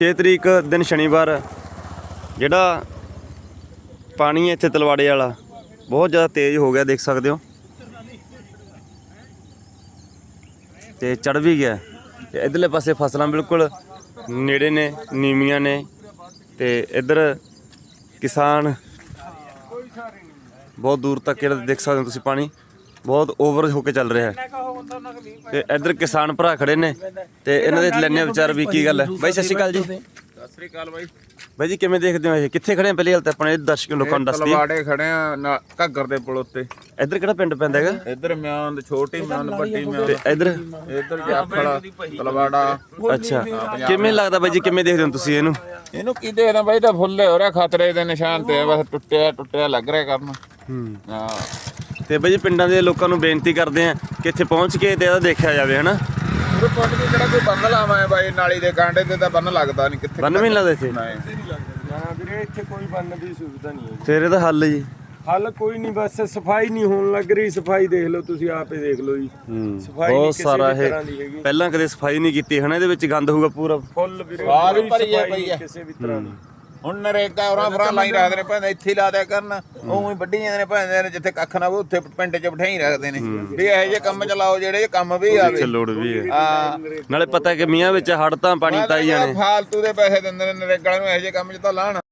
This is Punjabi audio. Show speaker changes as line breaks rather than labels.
6 ਤਰੀਕ ਦਿਨ ਸ਼ਨੀਵਾਰ, ਜਿਹੜਾ ਪਾਣੀ ਹੈ ਇੱਥੇ ਤਲਵਾੜੇ ਵਾਲਾ, ਬਹੁਤ ਜ਼ਿਆਦਾ ਤੇਜ਼ ਹੋ ਗਿਆ, ਦੇਖ ਸਕਦੇ ਹੋ। ਤੇ ਚੜ ਵੀ ਗਿਆ। ਤੇ ਇਧਰਲੇ ਪਾਸੇ ਫਸਲਾਂ ਬਿਲਕੁਲ ਨੇੜੇ ਨੇ, ਨੀਵੀਆਂ ਨੇ। ਤੇ ਇੱਧਰ ਕਿਸਾਨ ਬਹੁਤ ਦੂਰ ਤੱਕ ਜਿਹੜਾ ਦੇਖ ਸਕਦੇ ਹੋ ਤੁਸੀਂ ਪਾਣੀ। ਬਹੁਤ ਓਵਰ ਹੋ ਕੇ ਚੱਲ ਰਿਹਾ ਹੈ। ਤੇ ਇੱਧਰ ਕਿਸਾਨ ਭਰਾ ਖੜੇ ਨੇ ਤੇ ਇਹਨਾਂ ਦੇ ਲੈਣੇ ਵਿਚਾਰ ਵੀ ਕੀ ਗੱਲ ਹੈ। ਬਾਈ ਸਤਿ ਸ਼੍ਰੀ ਅਕਾਲ ਜੀ।
ਸਤਿ ਸ੍ਰੀ ਅਕਾਲ ਬਾਈ।
ਬਾਈ ਜੀ ਕਿਵੇਂ ਦੇਖਦੇ ਹੋ ਇਹ? ਕਿੱਥੇ ਖੜੇ ਆ ਪਹਿਲੀ ਤਾਂ ਆਪਣੇ ਦਰਸ਼ਕ ਲੋਕਾਂ ਨੂੰ ਦੱਸ ਦਈਏ
ਤਲਵਾੜੇ ਖੜੇ ਆ ਨਾ- ਘੱਗਰ ਦੇ ਪੁਲ ਉੱਤੇ।
ਇੱਧਰ ਕਿਹੜਾ ਪਿੰਡ ਪੈਂਦਾ ਹੈਗਾ?
ਇੱਧਰ ਮਿਆਨ ਛੋਟੀ ਮਿਆਨ ਵੱਡੀ ਮਿਆਨ
ਤੇ ਇੱਧਰ?
ਇੱਧਰ ਜਾਫੜਾ ਤਲਵਾੜਾ।
ਅੱਛਾ। ਕਿਵੇਂ ਲੱਗਦਾ ਬਾਈ ਜੀ ਕਿਵੇਂ ਦੇਖਦੇ ਹੋ ਤੁਸੀਂ ਇਹਨੂੰ?
ਇਹਨੂੰ ਕੀ ਦੇਖਦਾ ਬਾਈ ਤਾਂ ਫੁੱਲੇ ਹੋ ਰਿਹਾ ਖਤਰੇ ਦੇ ਨਿਸ਼ਾਨ ਤੇ ਆ, ਬਸ ਟੁੱਟਿਆ ਟੁੱਟਿਆ ਲੱਗ ਰਿਹਾ ਕਰਨ।
ਹੂੰ।
ਹਾਂ।
ਤੇ ਬਾਈ ਜੀ ਪਿੰਡਾਂ ਦੇ ਲੋਕਾਂ ਨੂੰ ਬੇਨਤੀ ਕਰਦੇ ਆ ਕਿ ਇੱਥੇ ਪਹੁੰਚ ਕੇ ਤੇ ਇਹਦਾ ਦੇਖਿਆ ਜਾਵੇ ਹਨਾ?
ਉਹ ਪੁੱਟ ਕੇ ਜਿਹੜਾ ਕੋਈ ਬੰਨ ਲਾਵਾਂ ਹੈ ਬਾਈ ਨਾਲੀ ਦੇ ਕਾਂਡੇ ਤੇ ਤਾਂ ਬੰਨ ਲੱਗਦਾ ਨਹੀਂ ਕਿੱਥੇ
ਬੰਨ ਵੀ ਨਹੀਂ ਲੱਗਦਾ ਇੱਥੇ?
ਨਹੀਂ।
ਨਾ ਵੀਰੇ ਇੱਥੇ ਕੋਈ ਬੰਨ ਦੀ ਸੁਵਿਧਾ ਨਹੀਂ ਹੈ
ਫਿਰ ਇਹਦਾ ਹੱਲ ਜੀ।
ਹੱਲ ਕੋਈ ਨਹੀਂ ਬਸ ਸਫ਼ਾਈ ਨਹੀਂ ਹੋਣ ਲੱਗ ਰਹੀ ਸਫ਼ਾਈ ਦੇਖ ਲਓ ਤੁਸੀਂ ਆਪੇ ਦੇਖ ਲਓ ਜੀ।
ਹੂੰ
ਸਫ਼ਾਈ
ਬਹੁਤ
ਨਹੀਂ ਕਿਸੇ
ਸਾਰਾ
ਵੀ
ਇਹ
ਤਰ੍ਹਾਂ ਦੀ ਹੈਗੀ।
ਪਹਿਲਾਂ ਕਦੇ ਸਫ਼ਾਈ ਨਹੀਂ ਕੀਤੀ ਹਨਾ? ਇਹਦੇ ਵਿੱਚ ਗੰਦ ਹੋਊਗਾ ਪੂਰਾ।
ਫੁੱਲ ਵੀਰੇ
ਸਾਰੀ ਭਰੀ ਹੈ
ਸਫ਼ਾਈ
ਪਈ ਹੈ।
ਕਿਸੇ ਵੀ ਤਰ੍ਹਾਂ ਦੀ।
ਹੁਣ ਨਰੇਗਾ ਉਹਨਾਂ ਫਰਾਂ ਲਾਈ ਰੱਖਦੇ ਨੇ ਭਾਵੇਂ ਇੱਥੇ ਹੀ ਲਾ ਦਿਆ ਕਰਨ ਉਵੇਂ ਵੱਢੀ ਜਾਂਦੇ ਨੇ ਭਾਵੇਂ ਨੇ ਜਿੱਥੇ ਕੱਖ ਨਾ ਹੋਵੇ ਉੱਥੇ ਪਿੰਡ 'ਚ ਬਿਠਾਈ ਰੱਖਦੇ ਨੇ। ਵੀ ਇਹੋ ਜਿਹੇ ਕੰਮ ਚਲਾਓ ਜਿਹੜੇ ਕੰਮ ਵੀ ਆਵੇ।
ਇੱਥੇ ਲੋੜ ਵੀ ਹੈ।
ਹਾਂ।
ਨਾਲੇ ਪਤਾ ਕਿ ਮੀਆਂ ਵਿੱਚ ਹੜ ਤਾਂ ਪਾਣੀ ਤਾਂ ਹੀ ਜਾਣੇ
ਫਾਲਤੂ ਦੇ ਪੈਸੇ ਦਿੰਦੇ ਨੇ ਨਰੇਗਾ ਨੂੰ ਇਹੋ ਜਿਹੇ ਕੰਮ 'ਚ ਤਾਂ ਲਾਣ